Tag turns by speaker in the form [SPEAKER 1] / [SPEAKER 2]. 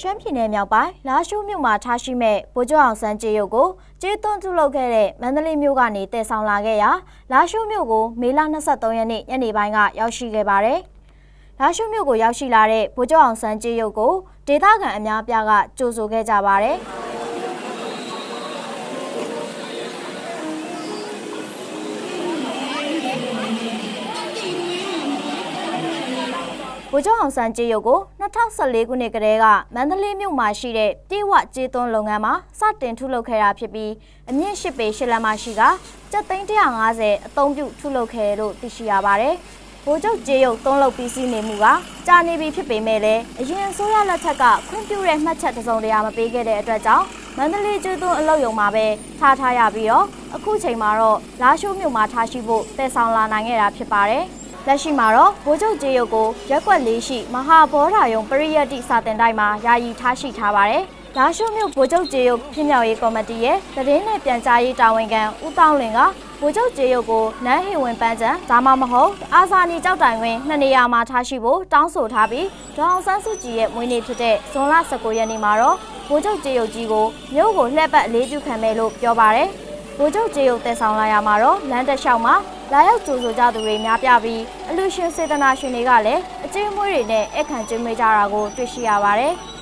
[SPEAKER 1] ရှမ်းပြည်နယ်မြောက်ပိုင်းလာရှိုးမြို့မှာထားရှိမဲ့ဗိုလ်ချုပ်အောင်ဆန်းကျေးရုပ်ကိုကျေးသွန်းပြုလုပ်ခဲ့တဲ့မန္တလေးမြို့ကနေတည်ဆောင်လာခဲ့ရာလာရှိုးမြို့ကိုမေလ23ရက်နေ့ညနေပိုင်းကရောက်ရှိခဲ့ပါတယ်။လာရှိုးမြို့ကိုရောက်ရှိလာတဲ့ဗိုလ်ချုပ်အောင်ဆန်းကျေးရုပ်ကိုဒေသခံအများအပြားကကြိုဆိုခဲ့ကြပါတယ်။ ဗိုလ်ချုပ်အောင်ဆန်းကြေးရုပ်ကို2014ခုနှစ်ကတည်းကမန္တလေးမြို့မှာရှိတဲ့ပြေဝကြေးသွန်းလုပ်ငန်းမှာစတင်ထုလုပ်ခဲ့တာဖြစ်ပြီးအမြင့်၈ပေ၈လက်မရှိကကျပ်သိန်း150အသုံးပြုထုလုပ်ခဲ့တယ်လို့သိရှိရပါတယ်။ဗိုလ်ချုပ်ကြေးရုပ်သုံးလုပ်ပြီးစီးနေမှုကကြာနေပြီဖြစ်ပေမဲ့လည်းအရင်အစိုးရလက်ထက်ကခွင့်ပြုတဲ့မှတ်ချက်တစ်စုံတရာမပေးခဲ့တဲ့အတွက်ကြောင့်မန္တလေးကျွသွန်းအလုပ်ရုံမှာပဲထားထားရပြီးတော့အခုချိန်မှာတော့လာရှိုးမြို့မှာထားရှိဖို့တည်ဆောင်လာနိုင်ခဲ့တာဖြစ်ပါတယ်။ လက်ရှိမှာတော့ဗိုလ်ချုပ်ကျေးရုပ်ကိုရက်ကွက်လေးရှိမဟာဘောဓာယုံပရိယတ်တိစာတင်တိုင်းမှာယာယီထားရှိထားပါတယ်။လာရှိုးမြို့ဗိုလ်ချုပ်ကျေးရုပ်ဖြစ်မြောက်ရေးကော်မတီရဲ့သတင်းနဲ့ပြန်ကြားရေးတာဝန်ခံဦးတောင်းလွင်ကဗိုလ်ချုပ်ကျေးရုပ်ကိုနန်းဟေဝင်ပန်းချံဒါမှမဟုတ်အာဇာနည်ကြောက်တိုင်တွင်နှစ်နေရာမှာထားရှိဖို့တောင်းဆိုထားပြီးဒေါအောင်ဆန်းစုကြည်ရဲ့မွေးနေ့ဖြစ်တဲ့ဇွန်လ19ရက်နေ့မှာတော့ဗိုလ်ချုပ်ကျေးရုပ်ကြီးကိုမြို့ကိုလှည့်ပတ်အလေးပြုခံမယ်လို့ပြောပါတယ်။ဗိုလ်ချုပ်ကျေးရုပ်တည်ဆောင်လာရမှာတော့လမ်းတစ်လျှောက်မှာ လာရောက်ကြိုဆိုကြသူတွေများပြပြီးအလူရှင်စေတနာရှင်တွေကလည်းအကျဉ်းမွေးတွေနဲ့အခန့်ကျွေးမွေးကြတာကိုတွေ့ရှိရပါတယ်။